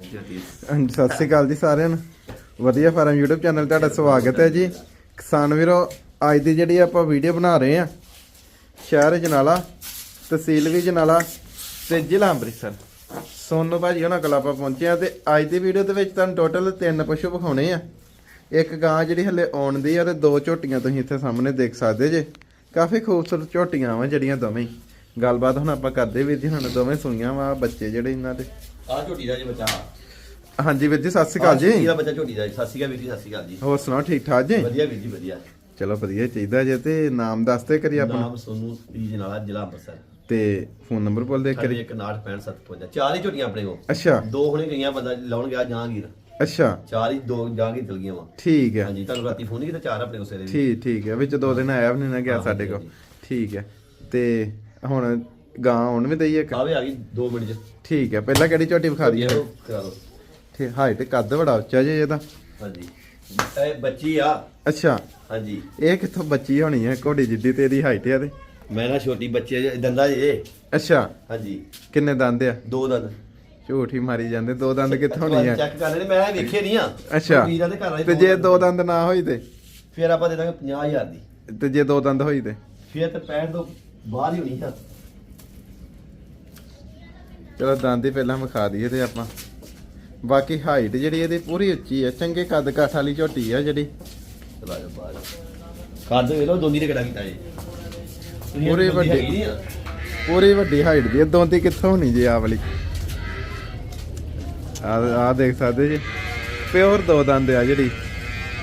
ਹਾਂਜੀ, ਸਤਿ ਸ੍ਰੀ ਅਕਾਲ ਜੀ ਸਾਰਿਆਂ ਨੂੰ। ਵਧੀਆ ਫਾਰਮ YouTube ਚੈਨਲ ਤੁਹਾਡਾ ਸਵਾਗਤ ਹੈ ਜੀ। ਕਿਸਾਨ ਵੀਰੋ ਅੱਜ ਦੀ ਜਿਹੜੀ ਆਪਾਂ ਵੀਡੀਓ ਬਣਾ ਰਹੇ ਆ ਸ਼ਹਿਰ ਜਨਾਲਾ ਤਹਿਸੀਲ ਵੀ ਜਨਾਲਾ ਤੇ ਜ਼ਿਲ੍ਹਾ ਅੰਮ੍ਰਿਤਸਰ। ਸੋਨੂ ਭਾਜੀ ਉਹਨਾਂ ਕੋਲ ਆਪਾਂ ਪਹੁੰਚੇ ਆ ਤੇ ਅੱਜ ਦੀ ਵੀਡੀਓ ਦੇ ਵਿੱਚ ਤੁਹਾਨੂੰ ਟੋਟਲ ਤਿੰਨ ਪਸ਼ੂ ਵਿਖਾਉਣੇ ਆ। ਇੱਕ ਗਾਂ ਜਿਹੜੀ ਹਲੇ ਆਉਣ ਦੀ ਆ ਤੇ ਦੋ ਝੋਟੀਆਂ ਤੁਸੀਂ ਇੱਥੇ ਸਾਹਮਣੇ ਦੇਖ ਸਕਦੇ ਜੇ। ਕਾਫੀ ਖੂਬਸੂਰਤ ਝੋਟੀਆਂ ਵਾ ਜਿਹੜੀਆਂ ਦੋਵੇਂ ਗੱਲਬਾਤ ਹੁਣ ਆਪਾਂ ਕਰਦੇ ਵੀਰ ਜੀ ਹੁਣ ਦੋਵੇਂ ਸੁਣੀਆਂ ਵਾ ਬੱਚੇ ਜਿਹੜੇ ਇਹਨਾਂ ਦੇ। ਆ ਝੋਟੀ ਦਾ ਜੀ ਬੱਚਾ। ਹਾਂਜੀ ਵੀਰ ਜੀ ਸਤਿ ਸ੍ਰੀ ਅਕਾਲ ਜੀ। ਇਹਦਾ ਬੱਚਾ ਝੋਟੀ ਦਾ ਜੀ। ਸਤਿ ਸ਼੍ਰੀ ਅਕਾਲ ਵੀਰ ਜੀ ਸਤਿ ਸ਼੍ਰੀ ਅਕਾਲ ਜੀ। ਹੋਰ ਸੁਣਾਓ ਠੀਕ ਠਾਕ ਜੀ? ਵਧੀਆ ਵੀਰ ਜੀ ਵਧੀਆ। ਚਲੋ ਵਧੀਆ ਚਾਹੀਦਾ ਜੇ ਤੇ ਨਾਮ ਦੱਸਦੇ ਕਰੀ ਆਪਣਾ। ਨਾਮ ਸੋਨੂ ਪੀਜ ਨਾਲਾ ਜ਼ਿਲ੍ਹਾ ਅੰਮ੍ਰਿਤਸਰ। ਤੇ ਫੋਨ ਨੰਬਰ ਬੋਲ ਦੇ ਕਰੀ 1965 ਚਾਰ ਹੀ ਝੋਟੀਆਂ ਆਪਣੇ ਕੋਲ। ਅੱਛਾ। ਦੋ ਹੁਣੇ ਗਈਆਂ ਬੰਦਾ ਲਾਉਣ ਗਿਆ ਜਹਾਂਗੀਰ। ਅੱਛਾ। ਚਾਰ ਹੀ ਦੋ ਜਹਾਂਗੀਰ ਚਲ ਗਈਆਂ ਵਾ। ਠੀਕ ਹੈ। ਹਾਂਜੀ ਤੁਹਾਨੂੰ ਰਾਤੀ ਫੋਨ ਕੀਤਾ? ਚਾਰ ਆਪਣੇ ਕੋਲ ਸਵੇਰੇ ਠੀਕ ਠੀਕ ਹੈ। ਵਿੱਚ ਦੋ ਦਿਨ ਆਇਆ ਵੀ ਨਹੀਂ ਨਾ ਗਿਆ ਸਾਡੇ ਕੋਲ। ਠੀਕ ਹੈ। ਤੇ ਹੁਣ ਗਾਂ ਹੁਣ ਵੀ ਦਈਏ ਇੱਕ? ਕਾਵੇ ਆ ਗਈ 2 ਮਿੰਟ ਚ। ਠੀਕ ਹੈ ਪਹਿਲਾਂ ਕਿਹੜੀ ਝੋਟੀ ਵਿਖਾ ਦਈਏ? ਕਰਾ ਲਓ। ਠੀਕ ਹਾਈਟ ਕੱਦ ਬੜਾ ਉੱਚਾ ਜੇ ਇਹਦਾ ਹਾਂਜੀ। ਇਹ ਬੱਚੀ ਆ। ਅੱਛਾ। ਹਾਂਜੀ। ਇਹ ਕਿੱਥੋਂ ਬੱਚੀ ਹੋਣੀ ਹੈ ਘੋੜੀ ਜਿੱਡੀ ਤੇ ਇਹਦੀ ਹਾਈਟ ਹੈ ਤੇ? ਮੈਂ ਨਾ ਛੋਟੀ ਬੱਚੀ ਆ, ਦੰਦਾ ਜੇ ਅੱਛਾ। ਹਾਂਜੀ। ਕਿੰਨੇ ਦੰਦ ਆ? ਦੋ ਦੰਦ। ਝੂਠ ਹੀ ਮਾਰੀ ਜਾਂਦੇ ਦੋ ਦੰਦ ਕਿੱਥੋਂ ਹੋਣੀ ਹੈ ਚੈੱਕ ਕਰ ਲੈਣੇ ਮੈਂ ਵੇਖੇ ਨਹੀਂ ਆ। ਅੱਛਾ। ਵੀਰਾਂ ਦੇ ਘਰ ਵਾਲੇ ਤੇ ਜੇ ਦੋ ਦੰਦ ਨਾ ਹੋਈ ਤੇ? ਫਿਰ ਆਪਾਂ ਦੇ ਦਾਂਗੇ 50000 ਦੀ। ਤੇ ਜੇ ਦੋ ਦੰਦ ਹੋਈ ਤੇ? ਫਿਰ ਤੇ 65 ਤੋਂ ਬਾਹਰ ਹੀ ਹੋਣੀ ਆ। ਚਲੋ ਦੰਦ ਹੀ ਪਹਿਲਾਂ ਵਿਖਾ ਦਈਏ ਤੇ ਆਪਾਂ। ਬਾਕੀ ਹਾਈਟ ਜਿਹੜੀ ਇਹਦੀ ਪੂਰੀ ਉੱਚੀ ਹੈ ਚੰਗੇ ਕੱਦ ਕਾਠ ਵਾਲੀ ਝੋਟੀ ਆ ਜਿਹੜੀ। ਚਲਾ ਜਾ ਬਾਹਰ। ਕੱਦ ਵੇ ਲੋ ਦੋਨੀ ਨੇ ਕਿਹੜਾ ਕੀਤਾ ਜੀ ਤੁਸੀਂ ਪੂਰੀ ਵੱਡੀ। ਹੈਗੀ ਨੀ ਆ? ਪੂਰੀ ਵੱਡੀ ਹਾਈਟ ਦੀ ਹੈ ਦੋਂਦੀ ਕਿੱਥੋਂ ਹੋਣੀ ਜੀ ਆ ਵਾਲੀ? ਆ ਆ ਦੇਖ ਸਕਦੇ ਜੀ। ਪਿਓਰ ਦੋ ਦੰਦ ਆ ਜਿਹੜੀ।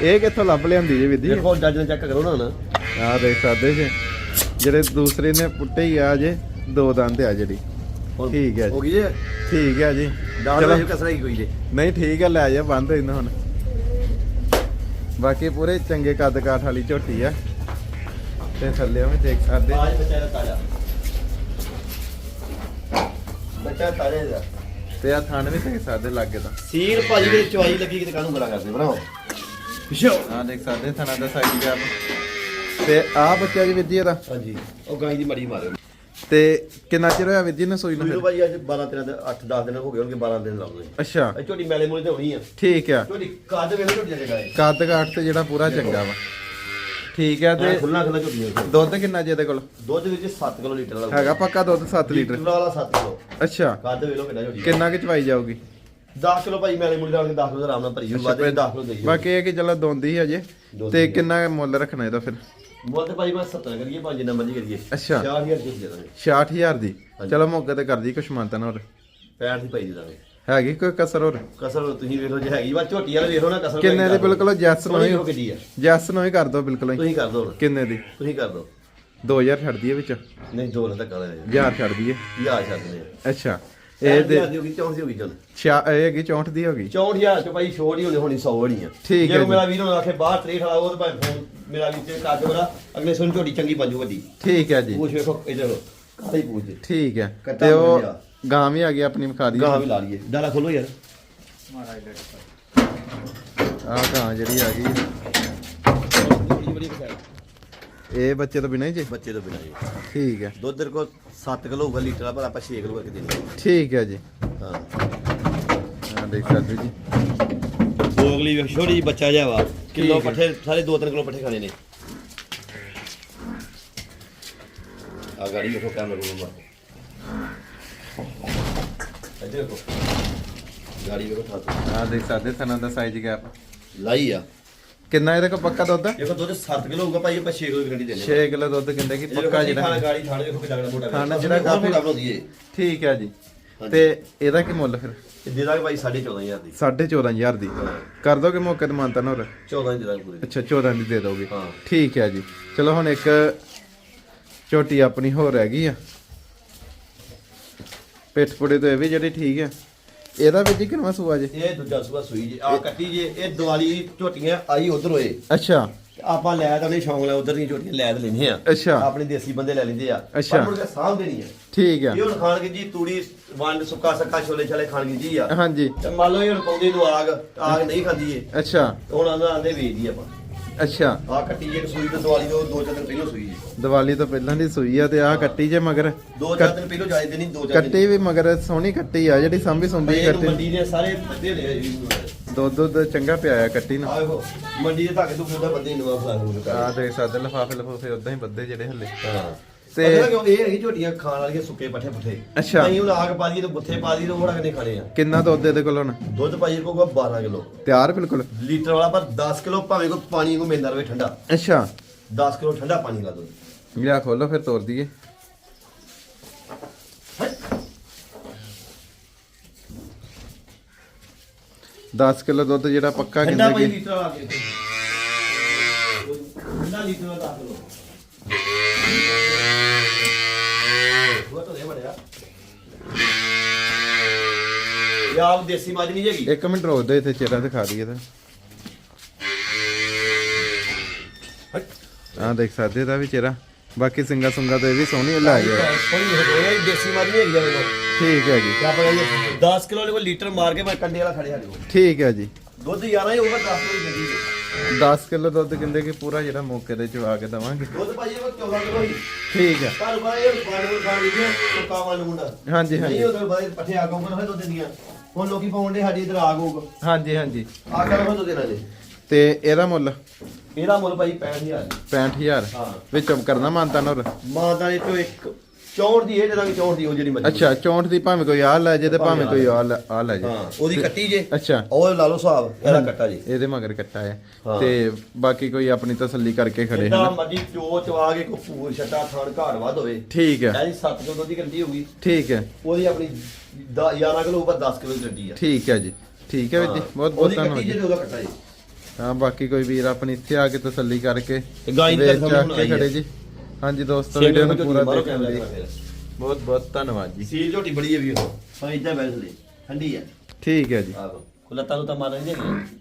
ਇਹ ਕਿੱਥੋਂ ਲੱਭ ਲਿਆਂਦੀ ਜੀ ਵਿਧੀ? ਦੇਖੋ ਜੱਜ ਨੇ ਚੈੱਕ ਕਰੋ ਨਾ ਹੁਣ ਆ ਦੇਖ ਸਕਦੇ ਜੀ। ਜਿਹੜੇ ਦੂਸਰੇ ਨੇ ਪੁੱਟੇ ਹੀ ਆ ਜੇ ਦੋ ਦੰਦ ਆ ਜਿਹੜੀ। ਹੁਣ ਠੀਕ ਹੈ ਜੀ। ਹੋ ਗਈ ਜੇ? ਠੀਕ ਹੈ ਜੀ। ਦਾਲ ਚਲੋ। ਵਿੱਚ ਕਸਰਾ ਹੀ ਕੋਈ ਜੇ। ਨਹੀਂ ਠੀਕ ਹੈ ਲੈ ਜਾ ਬੰਦ ਇਹਨਾਂ ਹੁਣ। ਬਾਕੀ ਪੂਰੇ ਚੰਗੇ ਕੱਦ ਕਾਠ ਵਾਲੀ ਝੋਟੀ ਆ। ਤੇ ਥੱਲੇ ਵੀ ਦੇਖ ਸਕਦੇ। ਆਜ ਬੱਚਾ ਦਾ ਤਾਜ਼ਾ। ਬੱਚਾ ਤਾਜ਼ਾ ਦਾ ਤੇ ਆ ਥਣ ਵੀ ਦੇਖ ਸਕਦੇ ਲੱਗੇ ਤਾਂ। ਸੀਲ ਭਾਜੀ ਦੇ ਚਵਾਈ ਲੱਗੀ ਕਿਤੇ ਕਾਹਨੂੰ ਬੜਾ ਕਰਦੇ ਬਣਾਓ। ਪਿਛੋ ਆ ਦੇਖ ਸਕਦੇ ਥਣਾ ਦਾ ਸਾਈਜ਼ ਗਿਆ ਤੇ ਆ ਬੱਚਾ ਜੀ ਵਿਧੀ ਇਹਦਾ। ਹਾਂਜੀ ਉਹ ਗਾਂ ਦੀ ਮੜੀ ਮਾਰਿਓ ਤੇ ਕਿੰਨਾ ਚਿਰ ਹੋਇਆ ਵਿਧੀ ਨੇ ਸੂਈ ਨੂੰ ਵੀਰੋ? ਭਾਜੀ ਅੱਜ 12 13 ਦਿਨ 8 10 ਦਿਨ ਹੋ ਗਏ ਹੋਣਗੇ 12 ਦਿਨ ਲਾਉਂਦੇ। ਅੱਛਾ। ਇਹ ਝੋਟੀ ਮੈਲੇ ਮੂਲੇ ਤੇ ਹੋਣੀ ਆ। ਠੀਕ ਆ। ਝੋਟੀ ਕੱਦ ਵੇਲੇ ਝੋਟੀ ਜਗ੍ਹਾ ਹੈ ਕੱਦ ਕਾਠ ਤੇ ਜਿਹੜਾ ਪੂਰਾ ਚੰਗਾ ਵਾ। ਠੀਕ ਆ ਤੇ ਖੁੱਲਾ ਖੁੱਲਾ ਝੋਟੀ ਹੈ ਦੁੱਧ ਕਿੰਨਾ ਜੀ ਇਹਦੇ ਕੋਲ? ਦੁੱਧ ਵਿੱਚ 7 ਕਿਲੋ ਲੀਟਰ ਵਾਲਾ। ਹੈਗਾ ਪੱਕਾ ਦੁੱਧ 7 ਲੀਟਰ ਵਾਲਾ 7 ਕਿਲੋ। ਅੱਛਾ। ਕੱਦ ਵੇਲੋ ਕਿੰਨਾ ਝੋਟੀ ਕਿੰਨਾ ਕਿ ਚਵਾਈ ਜਾਊਗੀ? 10 ਕਿਲੋ ਭਾਈ ਮੈਲੇ ਮੂਲੇ ਦਾ 10 ਕਿਲੋ ਆਰਾਮ ਨਾਲ ਭਰੀ ਜਾਊ ਵੱਧ 10 ਕਿਲੋ ਦੇਈ ਬਾਕੀ ਇਹ ਕਿ ਚਲੋ ਦੋਂਦੀ ਹਜੇ ਦੋਂਦੀ ਤੇ। ਕਿੰਨਾ ਮੁੱਲ ਰੱਖਣਾ ਇਹਦਾ ਫਿਰ? ਮੁੱਲ ਤੇ ਭਾਈ ਮੈਂ 70 ਕਰੀਏ ਪੰਜ ਜਿੰਨਾ ਮਰਜ਼ੀ ਕਰੀਏ। ਅੱਛਾ। 4000 ਰੁਪਏ ਦੇ ਦਾਂਗੇ। 66000 ਦੀ। ਚਲੋ ਮੌਕੇ ਤੇ ਕਰ ਦੀ ਕੁਛ ਮੰਨਤਾ ਨਾ ਹੋਰ। 65 ਦੀ ਭਾਈ ਦੇ ਦਾਂਗੇ। ਹੈਗੀ ਕੋਈ ਕਸਰ ਹੋਰ? ਕਸਰ ਤੁਸੀਂ ਵੇਖ ਲਓ ਜੇ ਹੈਗੀ ਵਾ ਝੋਟੀ ਵਾਲੇ ਵੇਖ ਲਓ ਨਾ ਕਸਰ ਕਿੰਨੇ ਦੀ? ਬਿਲਕੁਲ ਜੈਸ ਨੂੰ ਹੀ। ਹੋ ਕੇ ਜੀ ਆ। ਜੈਸ ਨੂੰ ਹੀ ਕਰ ਦੋ ਬਿਲਕੁਲ ਤੁਸੀਂ ਕਰ ਦੋ। ਹੁਣ ਕਿੰਨੇ ਦੀ? ਤੁਸੀਂ ਕਰ ਦੋ। 2000 ਛੱਡ ਦਈਏ ਵਿੱਚ। ਨਹੀਂ ਦੋ ਨਾ ਧੱਕਾ ਦੇ 1000 ਛੱਡ ਦਈਏ। ਯਾਰ ਛੱਡ ਦੇ ਅੱਛਾ। ਇਹ ਦੇ ਦੀ ਹੋ ਗਈ 64 ਦੀ ਹੋ ਗਈ ਚੱਲ। ਇਹ ਹੈਗੀ 64 ਦੀ ਹੋ ਗਈ? 64000 ਚ ਭਾਈ ਛੋੜ ਹੀ ਹੋਣੀ ਹੋਣੀ 100 ਹੋਣੀ ਆ। ਠੀਕ ਹੈ ਜੇ ਜੀ। ਮੇਰਾ ਵੀਰ ਹੁਣ ਆਖੇ ਬਾਹਰ 63 ਵਾਲਾ ਉਹ ਤਾਂ ਭਾਵੇਂ ਫੋਨ ਮੇਰਾ ਵੀਰ ਤੇ ਕੱਦ ਬੜਾ ਅਗਲੇ ਸੁਣ ਝੋਟੀ ਚੰਗੀ ਪੰਜੂ ਵੱਡੀ। ਠੀਕ ਹੈ ਜੀ। ਪੂਛ ਵੇਖੋ ਇਧਰ ਕਾਹਦੀ ਪੂਛ ਦੇ ਠੀਕ ਹੈ। ਕੱਟਾ ਤੇ ਉਹ ਵਧੀਆ। ਗਾਂ ਵੀ ਆ ਗਈ ਆਪਣੀ ਵਿਖਾ ਦਈਏ। ਗਾਂ ਵੀ ਲਾ ਲਈਏ। ਡਾਲਾ ਖੋਲੋ ਯਾਰ। ਆ ਗਾਂ ਜਿਹੜੀ ਆ ਗਈ। ਇਹ ਬੱਚੇ ਤੋਂ ਬਿਨਾਂ ਹੀ ਜੀ? ਬੱਚੇ ਤੋਂ ਬਿਨਾਂ ਜੀ। ਠੀਕ ਹੈ। ਦੁੱਧ ਦੇ ਕੋ 7 ਕਿਲੋ ਹੋਊਗਾ ਲੀਟਰ ਦਾ ਪਰ ਆਪਾਂ 6 ਕਿਲੋ ਕਰਕੇ ਦੇਣੀ ਠੀਕ ਹੈ ਜੀ। ਹਾਂ। ਆ ਦੇਖ ਸਕਦੇ ਜੀ। ਦੋਗਲੀ ਛੋਟੀ ਜਿਹੀ ਬੱਚਾ ਜਿਹਾ ਵਾ। ਕਿਲੋ ਹੈ। ਪੱਠੇ ਸਾਰੇ 2-3 ਕਿਲੋ ਪੱਠੇ ਖਾਣੇ ਨੇ। ਆ ਗਾੜੀ ਵੇਖੋ ਕੈਮਰਾ ਰੂਮ ਮਾਰ ਇੱਧਰ ਵੇਖੋ ਗਾੜੀ ਵੇਖੋ ਥਾਂ ਆ ਦੇਖ ਸਕਦੇ ਥਣਾ ਦਾ ਸਾਈਜ਼ ਗੈਪ ਲਾਈ ਆ। ਕਿੰਨਾ ਇਹਦੇ ਕੋਲ ਪੱਕਾ ਦੁੱਧ? ਦੇਖੋ ਦੁੱਧ 7 ਕਿਲੋ ਹੋਊਗਾ ਭਾਈ ਆਪਾਂ 6 ਕਿਲੋ ਗਰੰਟੀ ਦੇਣੇ 6 ਕਿਲੋ ਦੁੱਧ ਕਹਿੰਦੇ ਕਿ ਪੱਕਾ ਜਿਹੜਾ ਗਾੜੀ ਥਾਣੇ ਵੇਖੋ ਕਿੰਨਾ ਮੋਟਾ ਥਾਣਾ ਜਿਹੜਾ ਕਾਫੀ- ਮੋਟਾ ਬਣਾਉਂਦੀ ਏ। ਠੀਕ ਹੈ ਜੀ। ਤੇ ਇਹਦਾ ਕੀ ਮੁੱਲ ਫਿਰ? ਦੇ ਦਾਂਗੇ ਭਾਈ 14500 ਦੀ। 14500 ਦੀ। ਕਰ ਦੋਗੇ ਮੌਕੇ ਤੇ ਮਾਨਤਾ ਹੋਰ 14 ਦੀ ਦੇ ਦਾਂਗੇ ਪੂਰੀ। ਅੱਛਾ 14 ਦੀ ਦੇ ਦੋਗੇ। ਹਾਂ। ਠੀਕ ਹੈ ਜੀ। ਚਲੋ ਹੁਣ ਇੱਕ ਝੋਟੀ ਆਪਣੀ ਹੋਰ ਹੈਗੀ ਆ। ਪਿੱਠ ਪੁੜੇ ਤੋਂ ਇਹ ਵੀ ਜਿਹੜੀ ਠੀਕ ਹੈ ਇਹਦਾ ਵਿੱਚ ਕਿੰਨਾ ਸੂਆ ਜੇ? ਇਹ ਦੂਜਾ ਸੂਆ ਸੂਈ ਜੇ। ਆ ਕੱਟੀ ਜੇ ਇਹ ਦੀਵਾਲੀ ਝੋਟੀਆਂ ਆਈ ਉਧਰ ਹੋਏ ਅੱਛਾ। ਆਪਾਂ ਲੈ ਤਾਂ ਨਹੀਂ ਸ਼ੌਂਕ ਲੈ ਉਧਰ ਦੀਆਂ ਝੋਟੀਆਂ ਲੈ ਤਾਂ ਆ। ਅੱਛਾ। ਆਪਣੇ ਦੇਸੀ ਬੰਦੇ ਲੈ ਲੈਂਦੇ ਆ। ਅੱਛਾ। ਪਰ ਮੁੜ ਕੇ ਸਾਂਭਦੇ ਨਹੀਂ ਆ। ਠੀਕ ਹੈ ਇਹ ਹੁਣ ਖਾਣਗੇ ਜੀ ਤੂੜੀ ਵੰਡ ਸੁੱਕਾ ਸੱਕਾ ਛੋਲੇ ਛਾਲੇ ਖਾਣਗੇ ਜੀ ਆ। ਹਾਂਜੀ। ਤੇ ਮੰਨ ਲਓ ਇਹ ਹੁਣ ਪਾਉਂਦੇ ਨੂੰ ਆਗ ਆਗ ਨਹੀਂ ਖਾਂਦੀ ਏ। ਅੱਛਾ। ਹੁਣ ਆਂਦਾ ਆਂਦੇ ਵੇਚਦੀ ਆਪਾਂ। ਅੱਛਾ। ਆ ਕੱਟੀ ਜੇ ਸੂਈ ਤੇ ਦਿਵਾਲੀ ਤੋਂ ਦੋ ਚਾਰ ਦਿਨ ਪਹਿਲਾਂ ਸੂਈ ਜੀ। ਦੀਵਾਲੀ ਤੋਂ ਪਹਿਲਾਂ ਦੀ ਸੂਈ ਆ ਤੇ ਆਹ ਕੱਟੀ ਜੇ ਮਗਰ ਦੋ ਚਾਰ ਦਿਨ ਪਹਿਲਾਂ ਜਾਏ ਨਹੀਂ ਦੋ ਚਾਰ ਦਿਨ ਕੱਟੀ ਵੀ ਮਗਰ ਸੋਹਣੀ ਕੱਟੀ ਆ ਜਿਹੜੀ ਸੰਭੀ ਇਹਨੂੰ ਕੱਟੀ। ਮੰਡੀ ਦੇ ਸਾਰੇ ਬੱਦੇ ਨੇ ਜੀ ਦੁੱਧ ਦੁੱਧ ਚੰਗਾ ਪਿਆ ਆ ਕੱਟੀ ਨੂੰ। ਆਹੋ ਮੰਡੀ ਦੇ ਧਾਗੇ ਤੋਂ ਖੁਦਾ ਬੰਦੇ ਨਵਾਂ ਫਲਾਣ ਨੂੰ। ਆ ਦੇਖ ਸਕਦੇ ਲਫਾਫੇ ਲਫੂਫੇ ਉਦਾਂ ਹੀ ਬੱਦੇ ਜਿਹੜੇ ਹੱਲੇ। ਹਾਂ। ਤੇ- ਕਿਉਂ ਇਹ ਹੈਗੀ ਝੋਟੀਆਂ ਖਾਣ ਵਾਲੀਆਂ ਸੁੱਕੇ ਪੱਠੇ ਪੁੱਠੇ। ਅੱਛਾ। ਨਹੀਂ ਹੁਣ ਆਗ ਪਾ ਦਈਏ ਤਾਂ ਬੁੱਥੇ ਪਾ ਦਈਏ ਤਾਂ ਉਹ ਖਾਣੇ ਆ। ਕਿੰਨਾ ਦੁੱਧ ਇਹਦੇ ਕੋਲ ਹੁਣ? ਦੁੱਧ ਪਾਈਏ ਕੋਗਾ 12 ਕਿਲੋ। ਤਿਆਰ ਬਿਲਕੁਲ? ਲੀਟਰ ਵਾਲਾ ਪਰ 10 ਕਿਲੋ ਭਾਵੇਂ ਕੋ ਪਾਣੀ ਕੋ ਮਿਲਦਾ ਰਵੇ ਠੰਡਾ। ਅੱਛਾ। 10 ਕਿਲੋ ਠੰਡਾ ਪਾਣੀ ਲਾ ਦੁੱਧ। ਲਿਆ ਖੋਲੋ ਫਿਰ ਤੋਰ ਦਈਏ। ਦਸ ਕਿਲੋ ਦੁੱਧ ਜਿਹੜਾ ਪੱਕਾ ਠੰਡਾ ਕਹਿੰਦੇ ਪਾਣੀ ਕਿ? ਲੀਟਰ ਵਾਲਾ ਦੇ ਠੰਡਾ ਲੀਟਰ ਵਾਲਾ 10 ਕਿਲੋ। ਉਹ ਤਾਂ ਦੇ ਬੜਿਆ ਇਹ ਆਪ ਦੇਸੀ ਮੱਝ ਨਹੀਂ ਹੈਗੀ। ਇੱਕ ਮਿੰਟ ਰੋਕ ਦੇ ਇੱਥੇ ਚਿਹਰਾ ਦਿਖਾ ਦਈਏ ਤਾਂ। ਆਹ ਦੇਖ ਸਕਦੇ ਇਹਦਾ ਵੀ ਚਿਹਰਾ। ਬਾਕੀ ਸਿੰਗਾ ਸੁੰਗਾ ਤੇ ਇਹ ਵੀ ਸੋਹਣੀ ਲੱਗ ਗਿਆ ਸੋਹਣੀ ਹੋ ਗਈ ਦੇਸੀ ਮੱਝ ਨਹੀਂ ਹੈਗੀ ਆ ਵੇਖੋ ਠੀਕ ਹੈ ਜੀ। ਕਿਆ ਪਤਾ ਜੀ 10 ਕਿਲੋ ਲੀਟਰ ਮਾਰ ਕੇ ਮੈਂ ਕੰਡੇ ਵਾਲਾ ਖੜੇ ਸਾਡੇ ਕੋਲ ਠੀਕ ਹੈ ਜੀ। ਦੁੱਧ 11 ਹੀ ਹੋਊਗਾ 10 ਕਿਲੋ ਦੀ 10 ਕਿਲੋ ਦੁੱਧ ਕਹਿੰਦੇ ਕਿ ਪੂਰਾ ਜਿਹੜਾ ਮੌਕੇ ਦੇ ਚਵਾ ਕੇ ਦਵਾਂਗੇ। ਦੁੱਧ ਭਾਜੀ ਉਹ 14 ਕਿਲੋ ਹੀ। ਠੀਕ ਹੈ ਪਰ ਬਾਈ ਇਹ ਬਾਣੇ ਖਾਣ ਲਈ ਸੁੱਕਾ ਵਾਲ ਮੁੰਡਾ। ਹਾਂਜੀ ਨਹੀਂ ਹਾਂਜੀ ਉਹ ਬਾਈ ਪੱਠੇ ਆ ਗੋਗਨ ਹੋਏ ਦੁੱਧ ਦੀਆਂ। ਹੁਣ ਲੋਕੀ ਪਾਉਂਦੇ ਸਾਡੀ ਇਧਰ ਆ ਗੋਗ ਹਾਂਜੀ ਹਾਂਜੀ। ਆ ਕਰ ਦੁੱਧ ਇਹਨਾਂ ਦੇ ਤੇ ਇਹਦਾ ਮੁੱਲ? ਇਹਦਾ ਮੁੱਲ ਭਾਈ 65000 65000 ਹਾਂ। ਵਿੱਚ ਕਰਨਾ ਮਾਨਤਾ ਨੋਰ ਮਾਂ ਦਾ ਇਹ ਚੋਂ ਇੱਕ 64 ਦੀ ਇਹ ਜਿਹੜਾ ਵੀ 64 ਦੀ ਉਹ ਜਿਹੜੀ ਮੱਝ ਅੱਛਾ 64 ਦੀ ਭਾਵੇਂ ਕੋਈ ਆ ਲੈ ਜੇ ਤੇ ਭਾਵੇਂ ਕੋਈ ਆ ਲੈ। ਆ ਲੈ ਜੇ। ਹਾਂ ਉਹਦੀ ਕੱਟੀ ਜੇ। ਅੱਛਾ। ਉਹ ਲਾ ਲਓ ਹਿਸਾਬ ਇਹਦਾ ਕੱਟਾ ਜੀ। ਇਹਦੇ ਮਗਰ ਕੱਟਾ ਹੈ। ਤੇ ਬਾਕੀ ਕੋਈ ਆਪਣੀ ਤਸੱਲੀ ਕਰਕੇ ਖੜੇ ਜਿੱਦਾਂ ਹਨ। ਮੱਝੀ ਚੋ ਚਵਾ ਕੇ ਕੋਈ ਪੂਰ ਛੱਟਾ ਥਣ ਘਾੜ ਵੱਧ ਹੋਵੇ। ਠੀਕ ਹੈ। ਯਾਨੀ 7 ਕਿਲੋ ਦੀ ਗੱਡੀ ਹੋਊਗੀ। ਠੀਕ ਹੈ। ਉਹਦੀ ਆਪਣੀ 11 ਕਿਲੋ ਉੱਪਰ 10 ਕਿਲੋ ਦੀ ਗੱਡੀ ਆ। ਠੀਕ ਹੈ ਜੀ। ਠੀਕ ਹੈ ਵੀਰ ਜੀ। ਬਹੁਤ ਬਹੁਤ ਉਹਦੀ ਧੰਨਵਾਦ ਕੱਟੀ ਜੀ ਜੇ। ਉਹਦਾ ਕੱਟਾ ਜੀ। ਹਾਂ ਬਾਕੀ ਕੋਈ ਵੀਰ ਆਪਣੀ ਇੱਥੇ ਆ ਕੇ ਤਸੱਲੀ ਕਰਕੇ ਤੇ ਗਾਂ ਦੀ ਵੇਚ ਤਰਫੋਂ ਚੱਕ ਬਣਾਈ ਕੇ ਹੈ। ਖੜੇ ਜੀ। ਹਾਂਜੀ ਦੋਸਤੋ ਵੀਡੀਓ ਨੂੰ ਪੂਰਾ ਮਾਰੋ ਦੇਖਣ ਲਈ। ਬਹੁਤ ਬਹੁਤ ਧੰਨਵਾਦ ਜੀ। ਸੀਲ ਝੋਟੀ ਬੜੀ ਹੈ ਵੀ ਉਹ ਹਾਂ ਇਦਾਂ ਬੈਠ ਲਈ। ਠੰਡੀ ਹੈ। ਠੀਕ ਹੈ ਜੀ। ਆਹੋ। ਲੱਤਾਂ ਨੂੰ ਤਾਂ ਨਹੀਂ ਹੈਗੀ